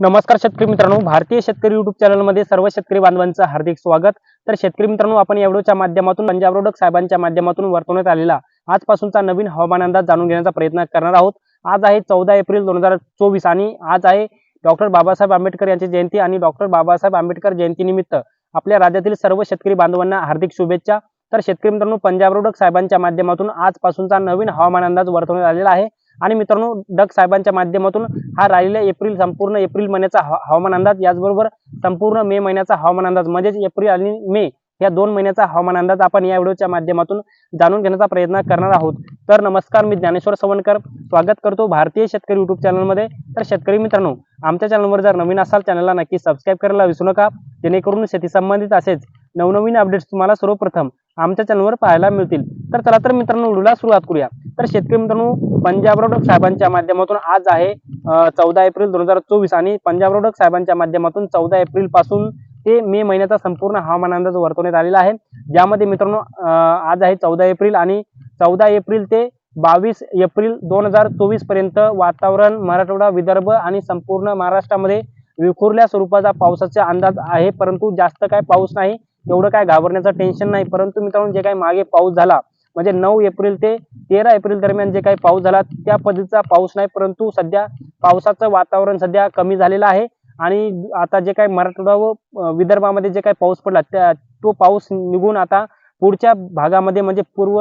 नमस्कार शेतकरी मित्रांनो भारतीय शेतकरी युट्यूब चॅनलमध्ये सर्व शेतकरी बांधवांचं हार्दिक स्वागत. तर शेतकरी मित्रांनो आपण या व्हिडिओच्या माध्यमातून पंजाब रोडक साहेबांच्या माध्यमातून वर्तवण्यात आलेला आजपासूनचा नवीन हवामान अंदाज जाणून घेण्याचा प्रयत्न करणार आहोत. आज आहे चौदा एप्रिल दोन हजार चोवीस आणि आज आहे डॉक्टर बाबासाहेब आंबेडकर यांची जयंती आणि डॉक्टर बाबासाहेब आंबेडकर जयंतीनिमित्त आपल्या राज्यातील सर्व शेतकरी बांधवांना हार्दिक शुभेच्छा. तर शेतकरी मित्रांनो पंजाब रोडक साहेबांच्या माध्यमातून आजपासूनचा नवीन हवामान अंदाज वर्तवण्यात आलेला आहे. आणि मित्रांनो डग साहेबांच्या माध्यमातून हा राहिलेला एप्रिल संपूर्ण एप्रिल महिन्याचा हवा- हवामान अंदाज. याचबरोबर संपूर्ण मे महिन्याचा हवामान अंदाज. म्हणजेच एप्रिल आणि मे या दोन महिन्याचा हवामान अंदाज आपण या व्हिडिओच्या माध्यमातून जाणून घेण्याचा प्रयत्न करणार आहोत. तर नमस्कार मी ज्ञानेश्वर सवणकर स्वागत करतो भारतीय शेतकरी युट्यूब चॅनलमध्ये. तर शेतकरी मित्रांनो आमच्या चॅनलवर जर नवीन असाल चॅनलला नक्की सबस्क्राईब करायला विसरू नका. जेणेकरून शेती संबंधित असेच नवनवीन अपडेट्स तुम्हाला सर्वप्रथम आमच्या चॅनलवर पाहायला मिळतील. तर चला तर मित्रांनो व्हिडिओला सुरुवात करूया. तर शेतकरी मित्रांनो पंजाब रोडक साहेबांच्या माध्यमातून आज आहे चौदा एप्रिल दोन हजार चोवीस आणि पंजाब रोडक साहेबांच्या माध्यमातून चौदा एप्रिलपासून ते मे महिन्याचा संपूर्ण हवामान अंदाज वर्तवण्यात आलेला आहे. ज्यामध्ये मित्रांनो आज आहे चौदा एप्रिल आणि चौदा एप्रिल ते बावीस एप्रिल दोन हजार चोवीसपर्यंत वातावरण मराठवाडा विदर्भ आणि संपूर्ण महाराष्ट्रामध्ये विखुरल्या स्वरूपाचा पावसाचा अंदाज आहे. परंतु जास्त काय पाऊस नाही एवढं काय घाबरण्याचं टेन्शन नाही. परंतु मित्रांनो जे काही मागे पाऊस झाला म्हणजे नऊ एप्रिल ते तेरा एप्रिल दरम्यान जे काही पाऊस झाला त्या पद्धतीचा पाऊस नाही परंतु सध्या पावसाचं वातावरण सध्या कमी झालेलं आहे. आणि आता जे काही मराठवाडा व विदर्भामध्ये जे काही पाऊस पडला त्या तो पाऊस निघून आता पुढच्या भागामध्ये म्हणजे पूर्व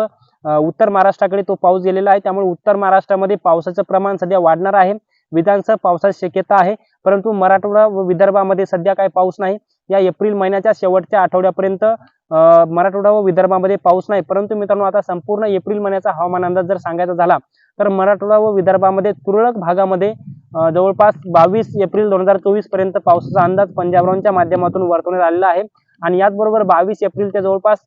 उत्तर महाराष्ट्राकडे तो पाऊस गेलेला आहे. त्यामुळे उत्तर महाराष्ट्रामध्ये पावसाचं प्रमाण सध्या वाढणार आहे. विधानसभा पावसाची शक्यता आहे. परंतु मराठवाडा व विदर्भामध्ये सध्या काही पाऊस नाही. या एप्रिल महिन्याच्या शेवटच्या आठवड्यापर्यंत मराठवाडा व विदर्भामध्ये पाऊस नाही. परंतु मित्रांनो आता संपूर्ण एप्रिल महिन्याचा हवामान अंदाज जर सांगायचा झाला तर मराठवाडा व विदर्भामध्ये तुरळक भागामध्ये जवळपास बावीस एप्रिल दोन हजार चोवीसपर्यंत पावसाचा अंदाज पंजाबरावांच्या माध्यमातून वर्तवण्यात आलेला आहे. आणि याचबरोबर बावीस एप्रिल ते जवळपास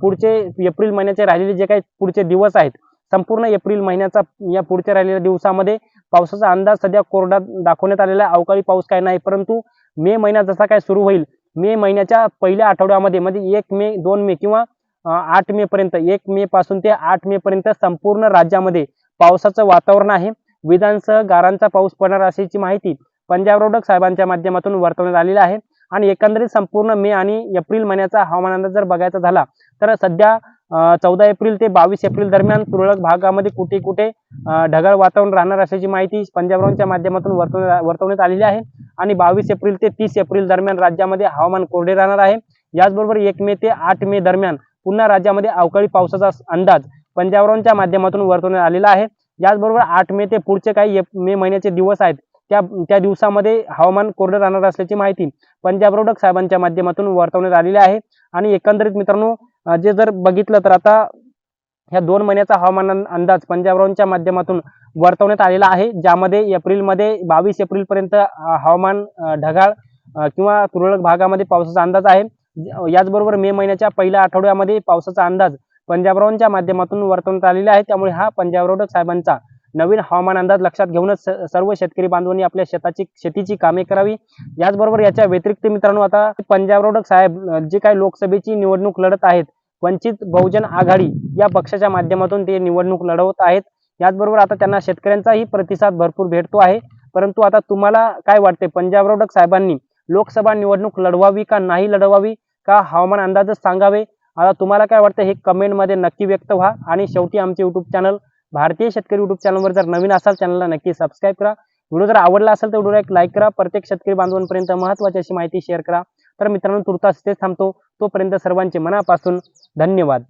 पुढचे एप्रिल महिन्याचे राहिलेले जे काही पुढचे दिवस आहेत संपूर्ण एप्रिल महिन्याचा या पुढच्या राहिलेल्या दिवसामध्ये पावसाचा अंदाज सध्या कोरडा दाखवण्यात आलेला आहे. अवकाळी पाऊस काय नाही परंतु मे महिना जसा काय सुरू होईल मे महिन्याच्या पहिल्या आठवड्यामध्ये म्हणजे एक मे दोन मे किंवा आठ मे पर्यंत एक मे पासून ते आठ मे पर्यंत संपूर्ण राज्यामध्ये पावसाचं वातावरण आहे. विधानसह गारांचा पाऊस पडणार असल्याची माहिती पंजाब रोडक साहेबांच्या माध्यमातून वर्तवण्यात आलेली आहे. आणि एकंदरीत संपूर्ण मे आणि एप्रिल महिन्याचा हवामान अंदाज जर बघायचा झाला तर सध्या चौदा एप्रिल ते बावीस एप्रिल दरम्यान तुरळक भागामध्ये कुठे कुठे ढगाळ वातावरण राहणार असल्याची माहिती पंजाबरावांच्या माध्यमातून वर्तवण्यात आलेली आहे. आणि बावीस एप्रिल ते तीस एप्रिल दरम्यान राज्यामध्ये हवामान कोरडे राहणार आहे. याचबरोबर एक मे ते आठ मे दरम्यान पुन्हा राज्यामध्ये अवकाळी पावसाचा अंदाज पंजाबरावांच्या माध्यमातून वर्तवण्यात आलेला आहे. याचबरोबर आठ मे ते पुढचे काही मे महिन्याचे दिवस आहेत. त्या त्या दिवसामध्ये हवामान कोरडं राहणार असल्याची माहिती पंजाब रोडक साहेबांच्या माध्यमातून वर्तवण्यात आलेली आहे. आणि एकंदरीत मित्रांनो जे जर बघितलं तर आता ह्या दोन महिन्याचा हवामान अंदाज अंदाज पंजाबरावांच्या माध्यमातून वर्तवण्यात आलेला आहे ज्यामध्ये एप्रिलमध्ये बावीस एप्रिलपर्यंत हवामान ढगाळ किंवा तुरळक भागामध्ये पावसाचा अंदाज आहे. याचबरोबर मे महिन्याच्या पहिल्या आठवड्यामध्ये पावसाचा अंदाज पंजाबरावांच्या माध्यमातून वर्तवण्यात आलेला आहे. त्यामुळे हा पंजाब रोडक साहेबांचा नवीन हवामान अंदाज लक्षात घेऊनच सर्व शेतकरी बांधवांनी आपल्या शेताची शेतीची कामे करावी. याचबरोबर याच्या व्यतिरिक्त मित्रांनो आता पंजाब रोडक साहेब जे काही लोकसभेची निवडणूक लढत आहेत वंचित बहुजन आघाडी या पक्षाच्या माध्यमातून ते निवडणूक लढवत आहेत. याचबरोबर आता त्यांना शेतकऱ्यांचाही प्रतिसाद भरपूर भेटतो आहे. परंतु आता तुम्हाला काय वाटते? पंजाब रोडक साहेबांनी लोकसभा निवडणूक लढवावी का नाही लढवावी? का हवामान अंदाजच सांगावे? आता तुम्हाला काय वाटतं? हे कमेंटमध्ये नक्की व्यक्त व्हा. आणि शेवटी आमचे यूट्यूब चॅनल भारतीय शेतकरी यूट्यूब चॅनलवर जर नवीन असाल चॅनलला नक्की सबस्क्राईब करा. व्हिडिओ जर आवडला असेल तर व्हिडिओला एक लाईक करा. प्रत्येक शेतकरी बांधवांपर्यंत महत्त्वाची अशी माहिती शेअर करा. तर मित्रांनो तुर्तास तेच थांबतो. तोपर्यंत सर्वांचे मनापासून धन्यवाद.